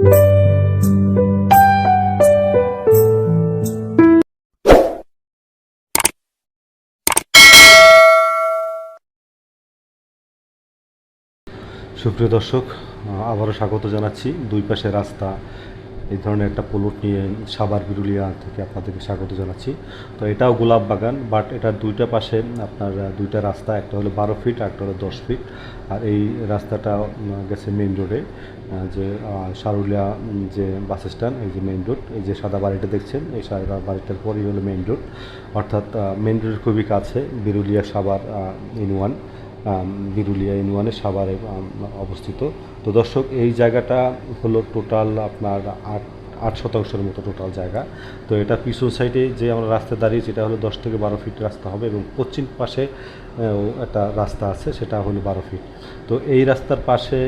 সুপ্রিয় দর্শক আবারও স্বাগত জানাচ্ছি দুই পাশে রাস্তা এই ধরনের একটা প্লট নিয়ে সাবার বিরুলিয়া থেকে আপনাদেরকে স্বাগত জানাচ্ছি। তো এটাও গোলাপ বাগান বাট এটার দুইটা পাশে আপনার দুইটা রাস্তা, একটা হলো বারো ফিট আর একটা হলো দশ ফিট আর এই রাস্তাটা গেছে মেইন রোডে যে সারুলিয়া যে বাস স্ট্যান্ড এই যে মেইন রোড এই যে সাদা বাড়িটা দেখছেন, এই সাদা বাড়িটার পরই হলো মেইন রোড অর্থাৎ মেইন রোডের খুবই কাছে, বিরুলিয়া সাবার ইন ওয়ান বিরুলিয়া ইউনিয়নে সাভারে অবস্থিত। তো দর্শক এই জায়গাটা হলো টোটাল আপনার আট আট শতাংশের মতো টোটাল জায়গা। তো এটা পিছন সাইডে যে আমরা রাস্তা দাঁড়িয়েছি এটা হলো দশ থেকে বারো ফিট রাস্তা হবে এবং পশ্চিম পাশে একটা রাস্তা আছে, সেটা হলো বারো ফিট তো এই রাস্তার পাশে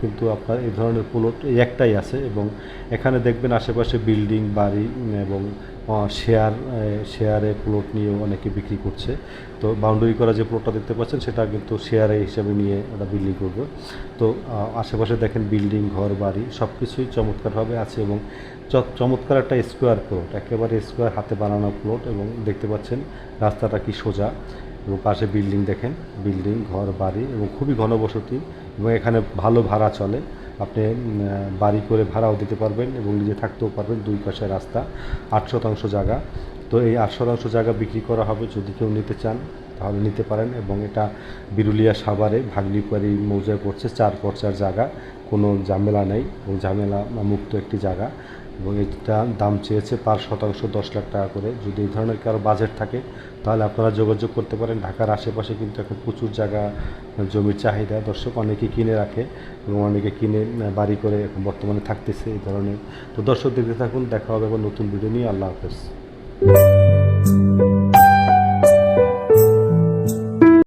কিন্তু আপনার এই ধরনের প্লট একটাই আছে এবং এখানে দেখবেন আশেপাশে বিল্ডিং বাড়ি এবং শেয়ার শেয়ারে প্লট নিয়েও অনেকে বিক্রি করছে। তো বাউন্ডারি করা যে প্লটটা দেখতে পাচ্ছেন, সেটা কিন্তু শেয়ারে হিসাবে নিয়ে ওটা বিল্ডিং করবে। তো আশেপাশে দেখেন বিল্ডিং ঘর, বাড়ি সব কিছুই চমৎকারভাবে আছে এবং চমৎকার একটা স্কোয়ার প্লট একেবারে স্কোয়ার হাতে বানানো প্লট এবং দেখতে পাচ্ছেন রাস্তাটা কি সোজা এবং পাশে বিল্ডিং দেখেন, বিল্ডিং, ঘর, বাড়ি এবং খুবই ঘনবসতি এবং এখানে ভালো ভাড়া চলে। আপনি বাড়ি করে ভাড়াও দিতে পারবেন এবং নিজে থাকতেও পারবেন দুই পাশে রাস্তা, আট শতাংশ জায়গা। তো এই আট শতাংশ জায়গা বিক্রি করা হবে যদি কেউ নিতে চান, তাহলে নিতে পারেন এবং এটা বিরুলিয়া সাভারে ভাগলিপাড়ি মৌজায় পড়ছে, চার পর্চার জায়গা। কোনো ঝামেলা নেই এবং ঝামেলা মুক্ত একটি জায়গা এবং এটা দাম চেয়েছে পার শতাংশ দশ লাখ টাকা করে। যদি এই ধরনের কারও বাজেট থাকে, তাহলে আপনারা যোগাযোগ করতে পারেন। ঢাকার আশেপাশে কিন্তু এখন প্রচুর জায়গা জমির চাহিদা দর্শক অনেকে কিনে রাখে এবং অনেকে কিনে বাড়ি করে এখন বর্তমানে থাকতেছে এই ধরনের। তো দর্শক দেখতে থাকুন, দেখা হবে আবার নতুন ভিডিও নিয়ে। আল্লাহ হাফেজ।